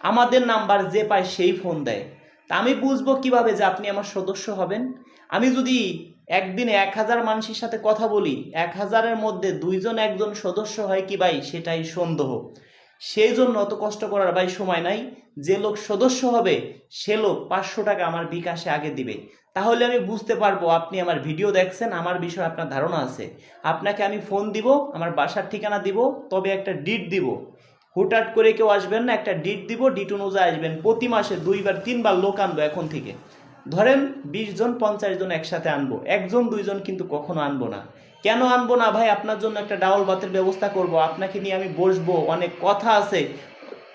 আমাদের নাম্বার যে পায় সেই ফোন দেয়। তা আমি বুঝব কীভাবে যে আপনি আমার সদস্য হবেন? আমি যদি একদিনে এক হাজার মানুষের সাথে কথা বলি, এক হাজারের মধ্যে দুইজন একজন সদস্য হয় কি ভাই? সেটাই সন্দেহ। সেই জন্য অত কষ্ট করার ভাই সময় নাই। যে লোক সদস্য হবে, সে লোক পাঁচশো টাকা আমার বিকাশে আগে দিবে। তাহলে আমি বুঝতে পারব আপনি আমার ভিডিও দেখছেন, আমার বিষয়ে আপনার ধারণা আছে। আপনাকে আমি ফোন দিব, আমার বাসার ঠিকানা দিব, তবে একটা ডিট দিব। হুটহাট করে কেউ আসবেন না, একটা ডিট দিব ডিট অনুযায়ী আসবেন। প্রতি মাসে দুইবার, তিনবার লোক আনব এখন থেকে। ধরেন বিশ জন, পঞ্চাশ জন একসাথে আনব। একজন, দুইজন কিন্তু কখনো আনব না। কেন আনব না ভাই? আপনার জন্য একটা ডাউল বাতের ব্যবস্থা করব। আপনাকে নিয়ে আমি বসবো। অনেক কথা আছে।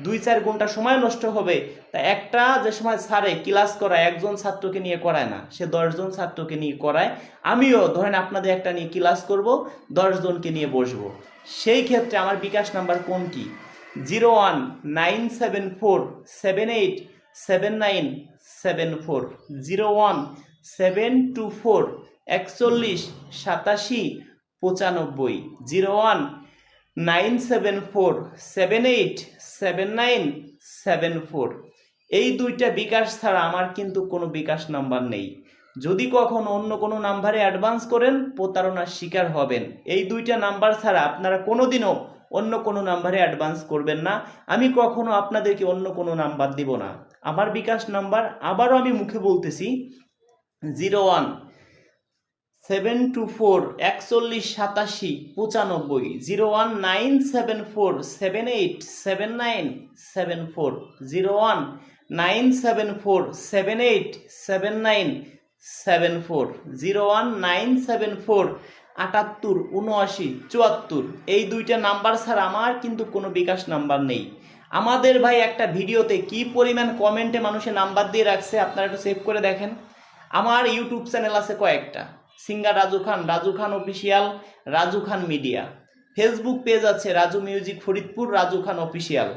দুই চার ঘণ্টা সময় নষ্ট হবে। তা একটা যে সময় স্যারে ক্লাস করায়, একজন ছাত্রকে নিয়ে করায় না। সে দশজন ছাত্রকে নিয়ে করায়। আমিও ধরেন আপনাদের একটা নিয়ে ক্লাস করব দশজনকে নিয়ে বসবো। সেই ক্ষেত্রে আমার বিকাশ নাম্বার কোনটি zero one nine seven four seven eight seven nine seven four zero one seven two four একচল্লিশ সাতাশি পঁচানব্বই zero one nine seven four seven eight seven nine seven four এই দুইটা বিকাশ ছাড়া আমার কিন্তু কোনো বিকাশ নাম্বার নেই। যদি কখনো অন্য কোনো নাম্বারে অ্যাডভান্স করেন, প্রতারণার শিকার হবেন। এই দুইটা নাম্বার ছাড়া আপনারা কোনোদিনও অন্য কোনো নাম্বারে অ্যাডভান্স করবেন না। আমি কখনো আপনাদেরকে অন্য কোনো নাম্বার দিব না। আমার বিকাশ নাম্বার আবারও আমি মুখে বলতেছি, zero one seven two four একচল্লিশ সাতাশি পঁচানব্বই, zero one nine seven four seven eight seven nine seven four, zero one nine seven four seven eight seven nine seven four, zero one nine seven four আটাত্তর, উনআশি, চুয়াত্তর। এই দুইটা number ছাড়া আমার কিন্তু কোনো বিকাশ নাম্বার নেই। আমাদের ভাই একটা ভিডিওতে কি পরিমাণ কমেন্টে মানুষের নাম্বার দিয়ে রাখছে আপনারা একটু সেভ করে দেখেন। আমার ইউটিউব চ্যানেল আছে কয়েকটা। Singer Raju Khan Raju Khan official Raju Khan media Facebook page আছে, রাজু মিউজিক ফরিদপুর, রাজু খান অফিসিয়াল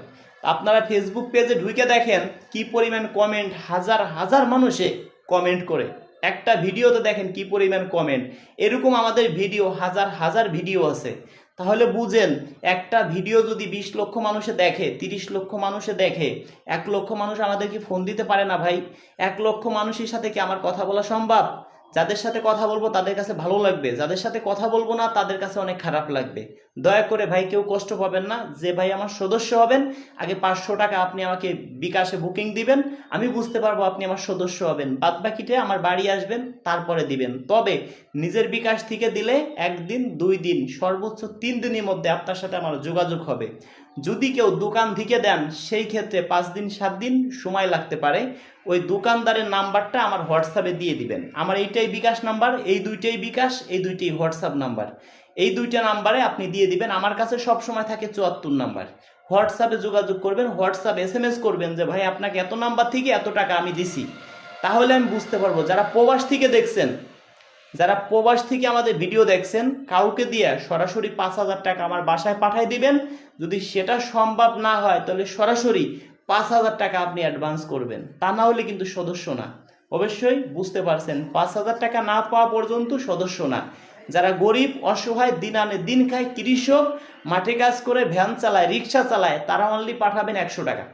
আপনারা ফেসবুক পেজে ঢুকে দেখেন কি পরিমাণ কমেন্ট হাজার হাজার মানুষে কমেন্ট করে। একটা ভিডিওতে দেখেন কি পরিমাণ কমেন্ট এরকম আমাদের ভিডিও হাজার হাজার ভিডিও আছে। তাহলে বুঝেন, একটা ভিডিও যদি বিশ লক্ষ মানুষে দেখে, তিরিশ লক্ষ মানুষে দেখে, এক লক্ষ মানুষ আমাদেরকে ফোন দিতে পারে না ভাই। এক লক্ষ মানুষের সাথে কি আমার কথা বলা সম্ভব? যাদের সাথে কথা বলব তাদের কাছে ভালো লাগবে, যাদের সাথে কথা বলব না তাদের কাছে অনেক খারাপ লাগবে। দয়া করে ভাই, কেউ কষ্ট পাবেন না, যে ভাই আমার সদস্য হবেন, আগে পাঁচশো টাকা আপনি আমাকে বিকাশে বুকিং দিবেন, আমি বুঝতে পারব আপনি আমার সদস্য হবেন। বাদ বাকিটা আমার বাড়ি আসবেন, তারপরে দিবেন। তবে নিজের বিকাশ থেকে দিলে একদিন, দুই দিন, সর্বোচ্চ তিন দিনের মধ্যে আপনার সাথে আমার যোগাযোগ হবে। যদি কেউ দোকান থেকে দেন, সেই ক্ষেত্রে পাঁচ দিন, সাত দিন সময় লাগতে পারে। ওই দোকানদারের নাম্বারটা আমার হোয়াটসঅ্যাপে দিয়ে দিবেন। আমার এইটাই বিকাশ নাম্বার, এই দুইটাই বিকাশ, এই দুইটাই হোয়াটসঅ্যাপ নাম্বার। এই দুইটা নাম্বারে আপনি দিয়ে দিবেন। আমার কাছে সব সময় থাকে চুয়াত্তর নাম্বার। হোয়াটসঅ্যাপে যোগাযোগ করবেন হোয়াটসঅ্যাপ এস এম এস করবেন যে, ভাই, আপনাকে এত নাম্বার থেকে এত টাকা আমি দিছি। তাহলে আমি বুঝতে পারব, যারা প্রবাস থেকে দেখছেন যারা প্রবাস থেকে আমাদের ভিডিও দেখছেন, কাউকে দিয়ে সরাসরি পাঁচ হাজার টাকা আমার বাসায় পাঠিয়ে দিবেন। যদি সেটা সম্ভব না হয়, তাহলে সরাসরি পাঁচ হাজার টাকা আপনি অ্যাডভান্স করবেন। তা না হলে কিন্তু সদস্য না। অবশ্যই বুঝতে পারছেন, পাঁচ হাজার টাকা না পাওয়া পর্যন্ত সদস্য না। যারা গরিব, অসহায়, দিন আনে দিন খায় কৃষক, মাঠে কাজ করে, ভ্যান চালায়, রিক্সা চালায়, তারা অনলি পাঠাবেন একশো টাকা।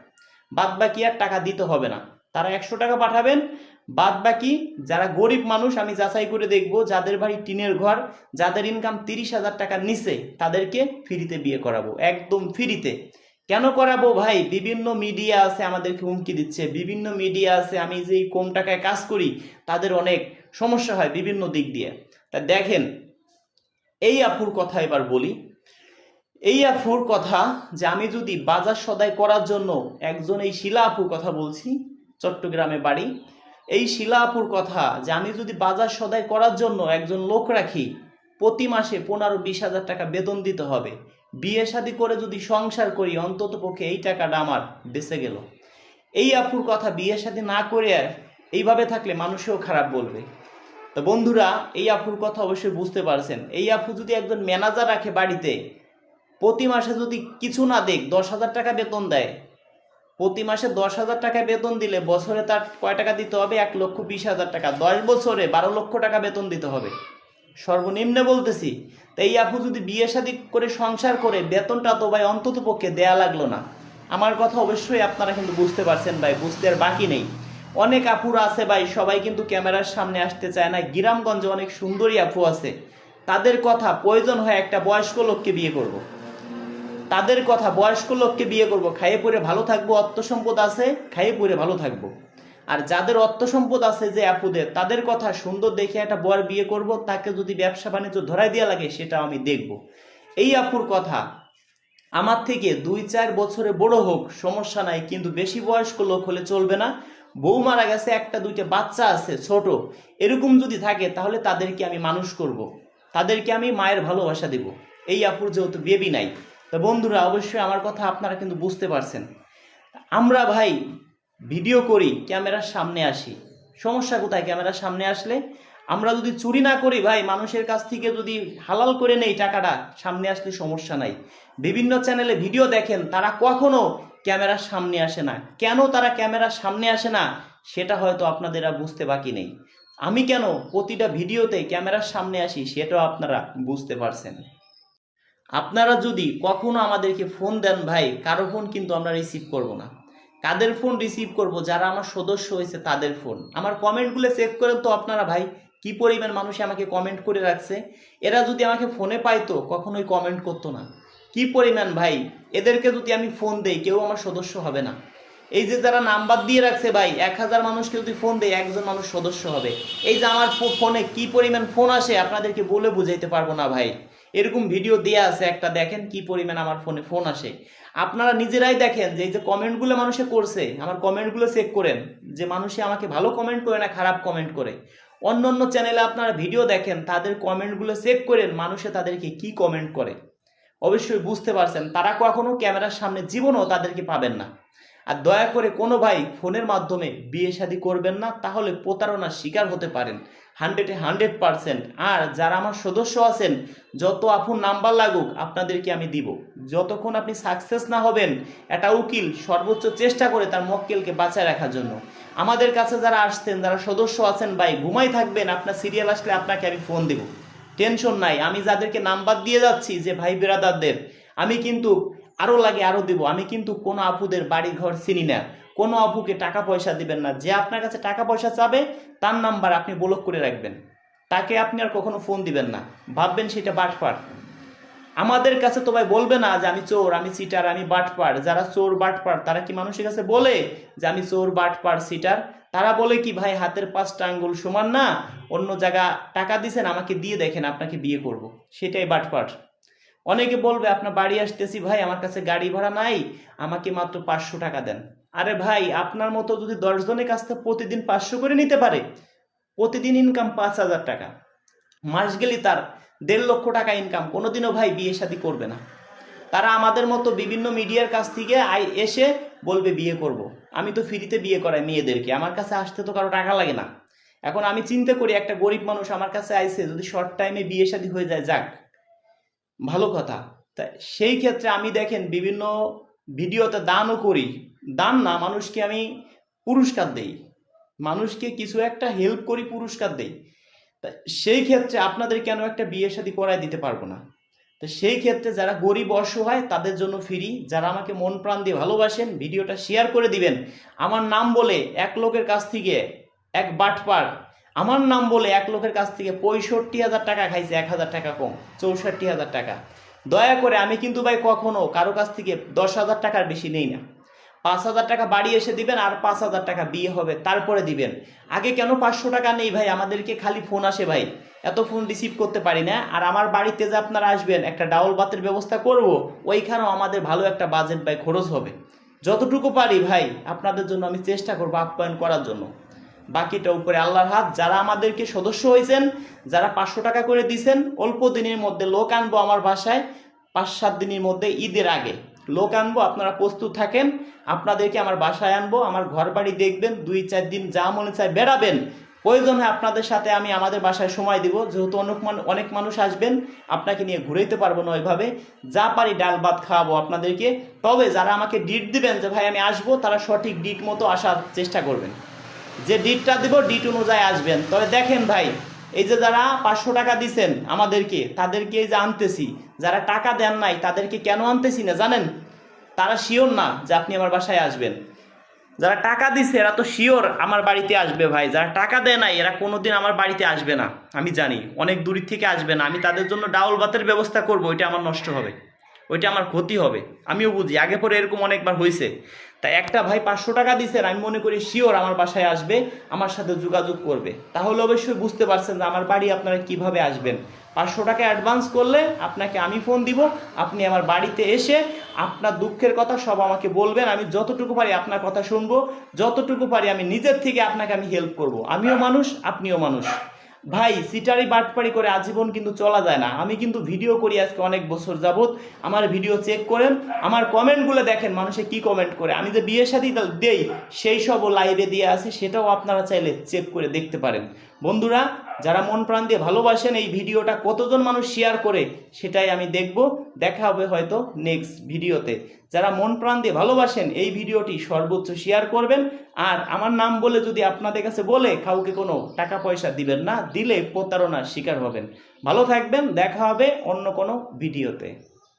বাদ বাকি আর টাকা দিতে হবে না। তারা একশো টাকা পাঠাবেন বাদ বাকি যারা গরিব মানুষ, আমি যাচাই করে দেখব, যাদের বাড়ি টিনের ঘর, যাদের ইনকাম তিরিশ হাজার টাকার নিচে, তাদেরকে ফ্রিতে বিয়ে করাবো, একদম ফ্রিতে। কেন করাবো ভাই? বিভিন্ন মিডিয়া আছে আমাদেরকে হুমকি দিচ্ছে, বিভিন্ন মিডিয়া আছে, আমি যে কম টাকায় কাজ করি, তাদের অনেক সমস্যা হয় বিভিন্ন দিক দিয়ে। তা দেখেন, এই আফুর কথা এবার বলি। এই আফুর কথা যে আমি যদি বাজার সদাই করার জন্য একজন এই শিলা আপুর কথা বলছি, চট্টগ্রামে বাড়ি এই শিলা আপুর কথা যে আমি যদি বাজার সদাই করার জন্য একজন লোক রাখি, প্রতি মাসে পনেরো বিশ হাজার টাকা বেতন দিতে হবে। বিয়ে শাদি করে যদি সংসার করি, অন্তত পক্ষে এই টাকাটা আমার বেঁচে গেল। এই আপুর কথা বিয়ে শাদি না করে আর এইভাবে থাকলে মানুষেও খারাপ বলবে। তো বন্ধুরা, এই আপুর কথা অবশ্যই বুঝতে পারছেন। এই আপু যদি একজন ম্যানেজার রাখে বাড়িতে, প্রতি মাসে যদি কিছু না দেখ দশ হাজার টাকা বেতন দেয় প্রতি মাসে দশ হাজার টাকা বেতন দিলে বছরে তার কয় টাকা দিতে হবে? এক লক্ষ বিশ হাজার টাকা। দশ বছরে বারো লক্ষ টাকা বেতন দিতে হবে। সর্বনিম্নে বলতেছি তাই আপু যদি বিয়ে শাদি করে সংসার করে, বেতনটা তো ভাই অন্তত পক্ষে দেয়া লাগল না। আমার কথা অবশ্যই আপনারা কিন্তু বুঝতে পারছেন ভাই, বুঝতে আর বাকি নেই। অনেক আপুরা আছে ভাই, সবাই কিন্তু ক্যামেরার সামনে আসতে চায় না। গ্রামগঞ্জে অনেক সুন্দরী আপু আছে। তাদের কথা প্রয়োজন হয় একটা বয়স্ক লোককে বিয়ে করব। তাদের কথা, বয়স্ক লোককে বিয়ে করব, খাইয়ে পরে ভালো থাকব, অর্থ সম্পদ আছে, খাইয়ে পরে ভালো থাকব। আর যাদের অর্থ সম্পদ আছে যে আপুদের, তাদের কথা সুন্দর দেখে একটা বর বিয়ে করব, তাকে যদি ব্যবসা বাণিজ্য ধরাই দেওয়া লাগে, সেটা আমি দেখব। এই আপুর কথা, আমার থেকে দুই চার বছরে বড় হোক, সমস্যা নাই, কিন্তু বেশি বয়স্ক লোক হলে চলবে না। বউ মারা গেছে, একটা দুইটা বাচ্চা আছে, ছোট। এরকম যদি থাকে, তাহলে তাদেরকে আমি মানুষ করব। তাদেরকে আমি মায়ের ভালোবাসা দেব। এই আপুর যেহেতু বেবি নাই তো বন্ধুরা, অবশ্যই আমার কথা আপনারা কিন্তু বুঝতে পারছেন। আমরা ভাই ভিডিও করি, ক্যামেরার সামনে আসি। সমস্যা কোথায়? ক্যামেরার সামনে আসলে আমরা যদি চুরি না করি ভাই, মানুষের কাছ থেকে যদি হালাল করে নেই টাকাটা, সামনে আসলে সমস্যা নাই। বিভিন্ন চ্যানেলে ভিডিও দেখেন, তারা কখনো ক্যামেরার সামনে আসে না। কেন তারা ক্যামেরার সামনে আসে না, সেটা হয়তো আপনাদের আর বুঝতে বাকি নেই। আমি কেন প্রতিটা ভিডিওতে ক্যামেরার সামনে আসি, সেটাও আপনারা বুঝতে পারছেন। আপনারা যদি কখনো আমাদেরকে ফোন দেন ভাই, কারও ফোন কিন্তু আমরা রিসিভ করব না। কাদের ফোন রিসিভ করব? যারা আমার সদস্য হয়েছে, তাদের ফোন আমার কমেন্টগুলো চেক করেন তো আপনারা ভাই, কি পরিমাণ মানুষ আমাকে কমেন্ট করে রাখছে? এরা যদি আমাকে ফোনে পাইতো, কখনোই কমেন্ট করতো না। কি পরিমাণ ভাই? এদেরকে যদি আমি ফোন দেই, কেউ আমার সদস্য হবে না। এই যে যারা নাম্বার দিয়ে রাখছে ভাই, এক হাজার মানুষকে যদি ফোন দেয়, একজন মানুষ সদস্য হবে। এই যে আমার ফোনে কি পরিমাণ ফোন আসে, আপনাদেরকে বলে বুঝাইতে পারব না ভাই। এরকম ভিডিও দেয়া আছে, একটা দেখেন কি পরিমাণ আমার ফোনে ফোন আসে। আপনারা নিজেরাই দেখেন যে এই যে কমেন্টগুলো মানুষে করছে, আমার কমেন্টগুলো চেক করেন। যে মানুষে আমাকে ভালো কমেন্ট করে না খারাপ কমেন্ট করে। অন্য অন্য চ্যানেলে আপনারা ভিডিও দেখেন, তাদের কমেন্টগুলো চেক করেন, মানুষে তাদেরকে কি কমেন্ট করে। অবশ্যই বুঝতে পারছেন, তারা কখনো ক্যামেরার সামনে জীবনও তাদেরকে পাবেন না। আর দয়া করে কোনো ভাই ফোনের মাধ্যমে বিয়ে শাদী করবেন না, তাহলে প্রতারণার শিকার হতে পারেন। হান্ড্রেডে হান্ড্রেড পারসেন্ট আর যারা আমার সদস্য আছেন, যত আপন নাম্বার লাগুক, আপনাদেরকে আমি দিব। যতক্ষণ আপনি সাকসেস না হবেন, একটা উকিল সর্বোচ্চ চেষ্টা করে তার মক্কেলকে বাঁচায় রাখার জন্য। আমাদের কাছে যারা আসছেন, যারা সদস্য আছেন, ভাই ঘুমাই থাকবেন। আপনার সিরিয়াল আসলে আপনাকে আমি ফোন দেব। টেনশন নাই। আমি যাদেরকে নাম্বার দিয়ে যাচ্ছি, যে ভাই বেরাদারদের আমি কিন্তু আরও লাগে আরও দিব। আমি কিন্তু কোনো আপুদের বাড়ি ঘর চিনি না। কোনো আপুকে টাকা পয়সা দিবেন না। যে আপনার কাছে টাকা পয়সা চাবে, তার নাম্বার আপনি ব্লক করে রাখবেন। তাকে আপনি আর কখনো ফোন দিবেন না। ভাববেন সেটা বাটপার। আমাদের কাছে তো ভাই বলবে না যে আমি চোর, আমি সিটার আমি বাটপার। যারা চোর, বাটপার, তারা কি মানুষের কাছে বলে যে আমি চোর, বাটপার সিটার তারা বলে কি, ভাই, হাতের পাঁচটা আঙ্গুল সমান না? অন্য জায়গা টাকা দিছেন, আমাকে দিয়ে দেখেন, আপনাকে বিয়ে করব। সেটাই বাটপার। অনেকে বলবে, আপনার বাড়ি আসতেছি ভাই, আমার কাছে গাড়ি ভাড়া নাই, আমাকে মাত্র পাঁচশো টাকা দেন। আরে ভাই, আপনার মতো যদি দশজনের কাছ থেকে প্রতিদিন পাঁচশো করে নিতে পারে, প্রতিদিন ইনকাম পাঁচ হাজার টাকা। মাস গেলে তার দেড় লক্ষ টাকা ইনকাম কোনোদিনও ভাই বিয়ে শাদী করবে না। তারা আমাদের মতো বিভিন্ন মিডিয়ার কাছ থেকে আই এসে বলবে, বিয়ে করব। আমি তো ফ্রিতে বিয়ে করাই মেয়েদেরকে, আমার কাছে আসতে তো কারও টাকা লাগে না। এখন আমি চিন্তা করি, একটা গরিব মানুষ আমার কাছে আইসে যদি শর্ট টাইমে বিয়ে শাদী হয়ে যায়, যাক। ভালো কথা। তা সেই ক্ষেত্রে আমি দেখেন বিভিন্ন ভিডিওতে দানও করি। দান না, মানুষকে আমি পুরস্কার দেই। মানুষকে কিছু একটা হেল্প করি, পুরস্কার দেই। তা সেই ক্ষেত্রে আপনাদের কেন একটা বিয়ে শাদী করায় দিতে পারব না? তো সেই ক্ষেত্রে যারা গরিব অসহায়, তাদের জন্য ফ্রি যারা আমাকে মন প্রাণ দিয়ে ভালোবাসেন, ভিডিওটা শেয়ার করে দিবেন। আমার নাম বলে এক লোকের কাছ থেকে এক বাটপার আমার নাম বলে এক লোকের কাছ থেকে পঁয়ষট্টি হাজার টাকা খাইছে, এক হাজার টাকা কম, চৌষট্টি হাজার টাকা। দয়া করে আমি কিন্তু ভাই কখনো কারও কাছ থেকে দশ হাজার টাকার বেশি নেই না। পাঁচ হাজার টাকা বাড়ি এসে দিবেন আর পাঁচ হাজার টাকা বিয়ে হবে, তারপরে দিবেন। আগে কেন পাঁচশো টাকা নেই ভাই? আমাদেরকে খালি ফোন আসে ভাই। এত ফোন রিসিভ করতে পারি না। আর আমার বাড়িতে যে আপনারা আসবেন, একটা ডাউল বাতের ব্যবস্থা করব, ওইখানেও আমাদের ভালো একটা বাজেট ভাই খরচ হবে। যতটুকু পারি ভাই, আপনাদের জন্য আমি চেষ্টা করব আপ্যায়ন করার জন্য। বাকিটা উপরে আল্লাহর হাত। যারা আমাদেরকে সদস্য হয়েছেন, যারা পাঁচশো টাকা করে দিছেন, অল্প দিনের মধ্যে লোক আনব আমার বাসায়, পাঁচ, সাত দিনের মধ্যে ঈদের আগে। লোক আনব, আপনারা প্রস্তুত থাকেন, আপনাদেরকে আমার বাসায় আনব, আমার ঘর বাড়ি দেখবেন, দুই, চার দিন যা মনে চায় বেড়াবেন। প্রয়োজন হয় আপনাদের সাথে আমি আমাদের বাসায় সময় দিব, যেহেতু অনেক অনেক মানুষ আসবেন, আপনাকে নিয়ে ঘুরাইতে পারব না ওইভাবে। যা পারি ডাল ভাত খাওয়াবো আপনাদেরকে। তবে যারা আমাকে ডিট দিবেন যে, ভাই, আমি আসব, তারা সঠিক ডিট মতো আসার চেষ্টা করবেন। যে ডিটটা দিব ডিট অনুযায়ী আসবেন। তবে দেখেন ভাই, এই যে যারা পাঁচশো টাকা দিছেন আমাদেরকে, তাদেরকে এই যে আনতেছি, যারা টাকা দেন নাই, তাদেরকে কেন আনতেছি না জানেন? তারা শিওর না যে আপনি আমার বাসায় আসবেন। যারা টাকা দিছে, এরা তো শিওর আমার বাড়িতে আসবে ভাই। যারা টাকা দেয় নাই, এরা কোনোদিন আমার বাড়িতে আসবে না, আমি জানি। অনেক দূর থেকে আসবে না। আমি তাদের জন্য ডাউল বাতের ব্যবস্থা করব, ওইটা আমার নষ্ট হবে। ওইটা আমার ক্ষতি হবে। আমিও বুঝি, আগে পরে এরকম অনেকবার হয়েছে তা একটা ভাই পাঁচশো টাকা দিছেন, আমি মনে করি শিওর আমার বাসায় আসবে, আমার সাথে যোগাযোগ করবে। তাহলে অবশ্যই বুঝতে পারছেন যে আমার বাড়ি আপনারা কীভাবে আসবেন। পাঁচশো টাকা অ্যাডভান্স করলে আপনাকে আমি ফোন দিব, আপনি আমার বাড়িতে এসে আপনার দুঃখের কথা সব আমাকে বলবেন, আমি যতটুকু পারি আপনার কথা শুনব, যতটুকু পারি আমি নিজের থেকে আপনাকে আমি হেল্প করব। আমিও মানুষ, আপনিও মানুষ। ভাই, সিটারি বাটপাড়ি করে আজীবন কিন্তু চলা যায় না। আমি কিন্তু ভিডিও করি আজকে অনেক বছর যাবৎ। আমার ভিডিও চেক করেন, আমার কমেন্টগুলো দেখেন মানুষে কি কমেন্ট করে। আমি যে বিয়ে সাথে দেই, সেই সবও লাইভে দিয়ে আসি, সেটাও আপনারা চাইলে চেক করে দেখতে পারেন। বন্ধুরা, যারা মন প্রাণ দিয়ে ভালোবাসেন এই ভিডিওটা কতজন মানুষ শেয়ার করে, সেটাই আমি দেখব। দেখা হবে হয়তো নেক্সট ভিডিওতে। যারা মন প্রাণ দিয়ে ভালোবাসেন, এই ভিডিওটি সর্বোচ্চ শেয়ার করবেন। আর আমার নাম বলে যদি আপনাদের কাছে বলে, কাউকে কোনো টাকা পয়সা দিবেন না, দিলে প্রতারণার শিকার হবেন। ভালো থাকবেন, দেখা হবে অন্য কোনো ভিডিওতে।